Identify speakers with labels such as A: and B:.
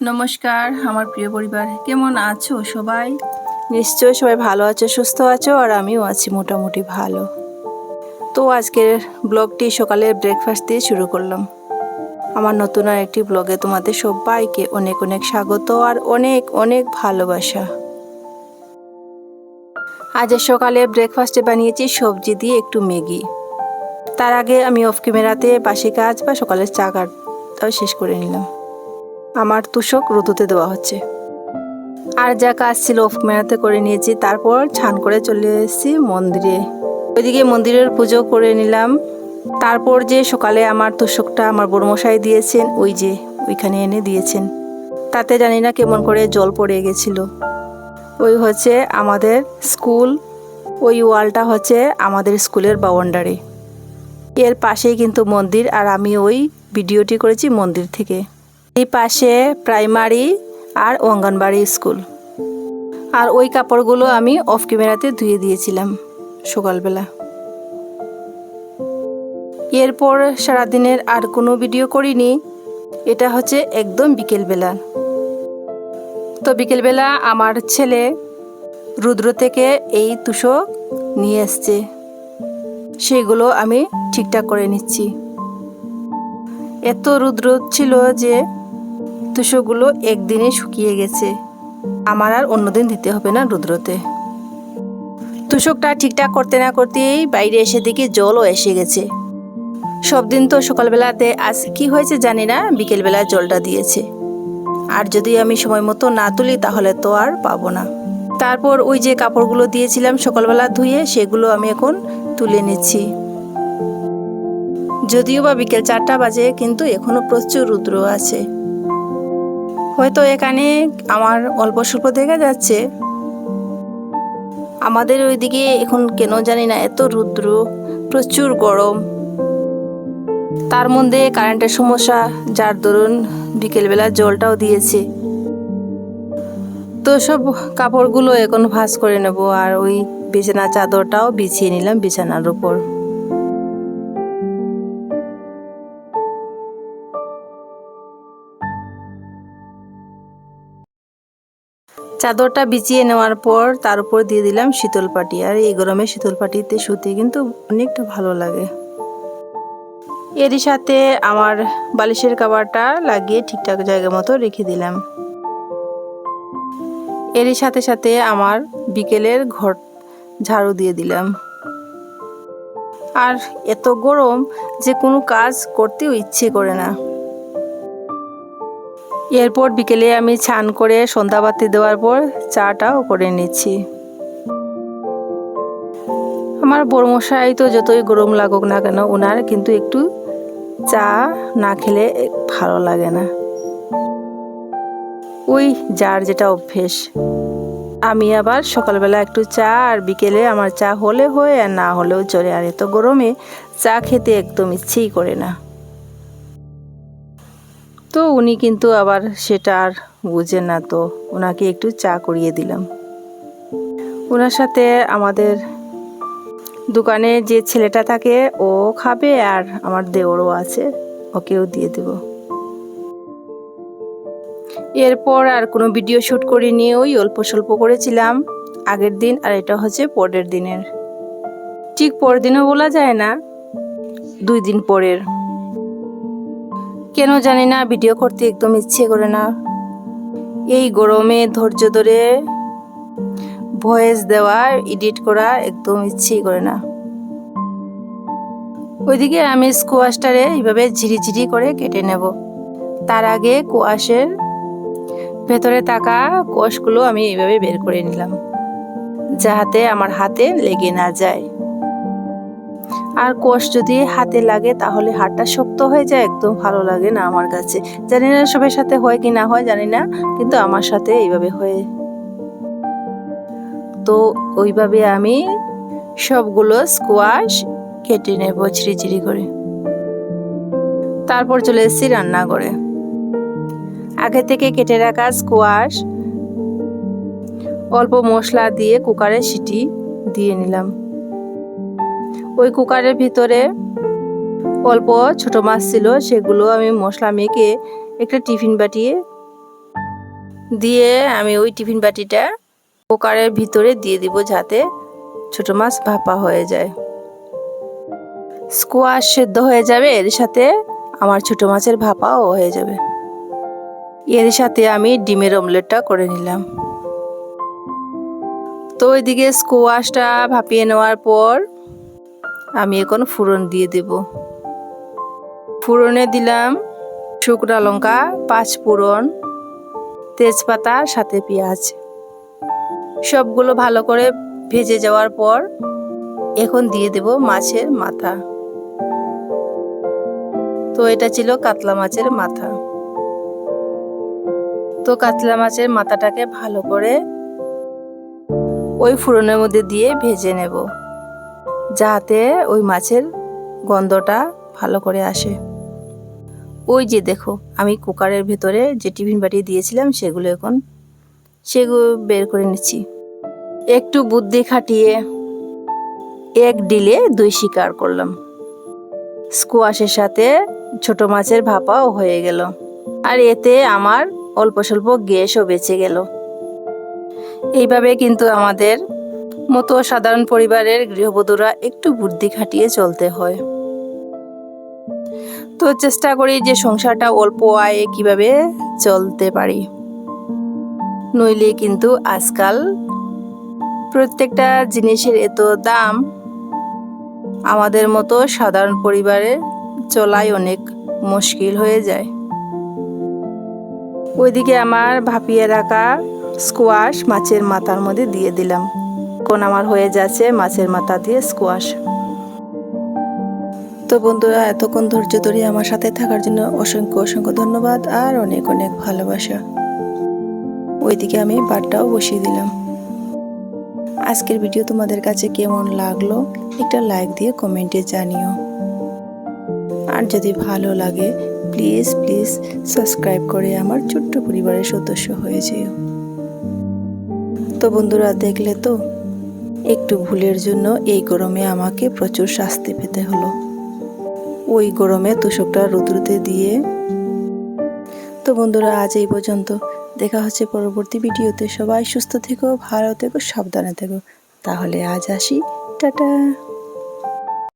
A: নমস্কার, আমার প্রিয় পরিবার, কেমন আছো সবাই? নিশ্চয়ই সবাই ভালো আছো, সুস্থ আছো, আর আমিও আছি মোটামুটি ভালো। তো আজকের ব্লগটি সকালে ব্রেকফাস্ট দিয়ে শুরু করলাম। আমার নতুন আর একটি ব্লগে তোমাদের সবাইকে অনেক অনেক স্বাগত আর অনেক অনেক ভালোবাসা। আজ সকালে ব্রেকফাস্টে বানিয়েছি সবজি দিয়ে একটু ম্যাগি। তার আগে আমি অফ ক্যামেরাতে বাসি কাজ বা সকালের চা কাজটাও শেষ করে নিলাম। আমার তুষক রুতুতে দেওয়া হচ্ছে। আর যা কাজ ছিল ক্যামেরাতে করে নিয়েছি, তারপর ছান করে চলে এসেছি মন্দিরে। ওইদিকে মন্দিরের পুজো করে নিলাম। তারপর যে সকালে আমার তোষকটা আমার বড়মশাই দিয়েছেন, ওই যে ওইখানে এনে দিয়েছেন। তাতে জানি না কেমন করে জল পড়ে গেছিল। ওই হচ্ছে আমাদের স্কুল, ওই ওয়ালটা হচ্ছে আমাদের স্কুলের বাউন্ডারি। এর পাশেই কিন্তু মন্দির, আর আমি ওই ভিডিওটি করেছি মন্দির থেকে। এই পাশে প্রাইমারি আর অঙ্গনবাড়ি স্কুল। আর ওই কাপড়গুলো আমি অফ ক্যামেরাতে ধুয়ে দিয়েছিলাম সকালবেলা। এরপর সারাদিনের আর কোনো ভিডিও করিনি। এটা হচ্ছে একদম বিকেলবেলা। তো বিকেলবেলা আমার ছেলে রুদ্র থেকে এই তুষো নিয়ে এসছে সেইগুলো আমি ঠিকঠাক করে নিচ্ছি। এত রুদ্র ছিল যে তুষোগুলো একদিনে শুকিয়ে গেছে। আমার আর অন্যদিন দিতে হবে না রুদ্রতে। তুষকটা ঠিকঠাক করতে না করতেই বাইরে এসে দেখি জলও এসে গেছে। সব দিন তো সকালবেলাতে আজ কি হয়েছে জানি না, বিকেলবেলা জলটা দিয়েছে। আর যদি আমি সময় মতো না তুলি তাহলে তো আর পাবো না। তারপর ওই যে কাপড়গুলো দিয়েছিলাম সকালবেলা ধুয়ে, সেগুলো আমি এখন তুলে নিচ্ছি। যদিও বা বিকেল চারটা বাজে, কিন্তু এখনও প্রচুর রুদ্র আছে। হয়তো এখানে আমার অল্প স্বল্প দেখা যাচ্ছে। আমাদের ওইদিকে এখন কেন জানি না, এত রুদ্র, প্রচুর গরম। তার মধ্যে কারেন্টের সমস্যা, যার দরুন বিকেলবেলা জলটাও দিয়েছে। তো সব কাপড়গুলো এখন ভাঁজ করে নেব, আর ওই বিছানা চাদরটাও বিছিয়ে নিলাম বিছানার উপর। চাদরটা বিছিয়ে নেওয়ার পর তার উপর দিয়ে দিলাম শীতল পাটি। আর এই গরমে শীতল পাটিতে শুতে কিন্তু অনেকটা ভালো লাগে। এরই সাথে আমার বালিশের কাবারটা লাগিয়ে ঠিকঠাক জায়গা মতো রেখে দিলাম। এরই সাথে সাথে আমার বিকেলের ঘর ঝাড়ু দিয়ে দিলাম। আর এত গরম যে কোনো কাজ করতেও ইচ্ছে করে না। এরপর বিকেলে আমি ছান করে সন্ধ্যাবাতি দেওয়ার পর চাটাও করে নিচ্ছি। আমার বড়মশাই তো যতই গরম লাগুক না কেন ওনার কিন্তু একটু চা না খেলে ভালো লাগে না। ওই যার যেটা অভ্যেস। আমি আবার সকালবেলা একটু চা আর বিকেলে আমার চা হলে হয় আর না হলেও চলে। আর এত গরমে চা খেতে একদম ইচ্ছেই করে না। তো উনি কিন্তু আবার সেটা আর বুঝেন না, তো ওনাকে একটু চা করিয়ে দিলাম। ওনার সাথে আমাদের দোকানে যে ছেলেটা থাকে, ও খাবে আর আমার দেওরও আছে, ওকেও দিয়ে দেব। এরপর আর কোনো ভিডিও শ্যুট করিনি, ওই অল্প স্বল্প করেছিলাম। আগের দিন আর এটা হচ্ছে পরের দিনের। ঠিক পরের দিনও বলা যায় না, দুই দিন পরের। কেন জানি না, ভিডিও করতে একদম ইচ্ছে করে না। এই গরমে ধৈর্য ধরে ভয়েস দেওয়া, এডিট করা একদম ইচ্ছেই করে না। ওইদিকে আমি স্কোয়াশটারে এইভাবে ঝিরিঝিরি করে কেটে নেব। তার আগে কোয়াশের ভেতরে থাকা কোষগুলো আমি এইভাবে বের করে নিলাম, যাহাতে আমার হাতে লেগে না যায়। আর কোষ যদি হাতে লাগে তাহলে হাতটা শক্ত হয়ে যায়, একদম ভালো লাগে না আমার কাছে। জানি না সবার সাথে হয় কি না হয়, জানি না, কিন্তু আমার সাথে এইভাবে হয়। তো ওইভাবে আমি সবগুলো স্কোয়াশ কেটে নেব ছিঁড়ি করে। তারপর চলে এসেছি রান্না করে আগে থেকে কেটে রাখা স্কোয়াশ অল্প মশলা দিয়ে কুকারে সিটি দিয়ে নিলাম। ওই কুকারের ভিতরে অল্প ছোট মাছ ছিল, সেগুলো আমি মশলা মেখে একটা টিফিন বাটিয়ে দিয়ে আমি ওই টিফিন বাটিটা কুকারের ভিতরে দিয়ে দিব যাতে ছোট মাছ ভাপা হয়ে যায়। স্কোয়াশ সেদ্ধ হয়ে যাবে, এর সাথে আমার ছোট মাছের ভাপাও হয়ে যাবে। এর সাথে আমি ডিমের অমলেটটা করে নিলাম। তো ওইদিকে স্কোয়াশটা ভাপিয়ে নেওয়ার পর আমি এখন ফুরন দিয়ে দেব। ফুরনে দিলাম শুকনা লঙ্কা, পাঁচ ফোড়ন, তেজপাতা, সাথে পেঁয়াজ। সবগুলো ভালো করে ভেজে যাওয়ার পর এখন দিয়ে দেব মাছের মাথা। তো এটা ছিল কাতলা মাছের মাথা। তো কাতলা মাছের মাথাটাকে ভালো করে ওই ফুরনের মধ্যে দিয়ে ভেজে নেব। যাতে ওই মাছের গন্ধটা ভালো করে আসে। ওই যে দেখো, আমি কুকারের ভেতরে যে টিফিন বাটি দিয়েছিলাম, সেগুলো এখন সেগুলো বের করে নিচ্ছি। একটু বুদ্ধি খাটিয়ে এক ডিলে দুই শিকার করলাম। স্কোয়াশের সাথে ছোট মাছের ভাপাও হয়ে গেল। আর এতে আমার অল্প স্বল্প গ্যাসও বেঁচে গেল। এইভাবে কিন্তু আমাদের মতো সাধারণ পরিবারের গৃহবধূরা একটু বুদ্ধি খাটিয়ে চলতে হয়। তো চেষ্টা করি যে সংসারটা অল্প আয়ে কীভাবে চলতে পারি। নইলে কিন্তু আজকাল প্রত্যেকটা জিনিসের এত দাম। আমাদের মতো সাধারণ পরিবারে চলাই অনেক মুশকিল হয়ে যায়। ওইদিকে আমার ভাপিয়ে রাখা স্কোয়াশ মাছের মাথার মধ্যে দিয়ে দিলাম। কোন আমার হয়ে যাচ্ছে মাছের মাথা দিয়ে স্কোয়াশ তো বন্ধুরা, এতক্ষণ ধৈর্য ধরে আমার সাথে থাকার জন্য অসংখ্য অসংখ্য ধন্যবাদ আর অনেক অনেক ভালোবাসা। ওইদিকে আমি বাটটাও বসিয়ে দিলাম। আজকের ভিডিও তোমাদের কাছে কেমন লাগল একটা লাইক দিয়ে কমেন্টে জানিও। আর যদি ভালো লাগে প্লিজ প্লিজ সাবস্ক্রাইব করে আমার ছোট্ট পরিবারের সদস্য হয়ে যেও। তো বন্ধুরা, দেখলে তো? একটু ভুলের জন্য এই গরমে আমাকে প্রচুর শাস্তি পেতে হলো। ওই গরমে তুষকটা রুদ্রুতে দিয়ে। তো বন্ধুরা, আজ এই পর্যন্ত। দেখা হচ্ছে পরবর্তী ভিডিওতে। সবাই সুস্থ থেকো, ভালো থেকো, সাবধানে থেকো। তাহলে আজ আসি। টাটা।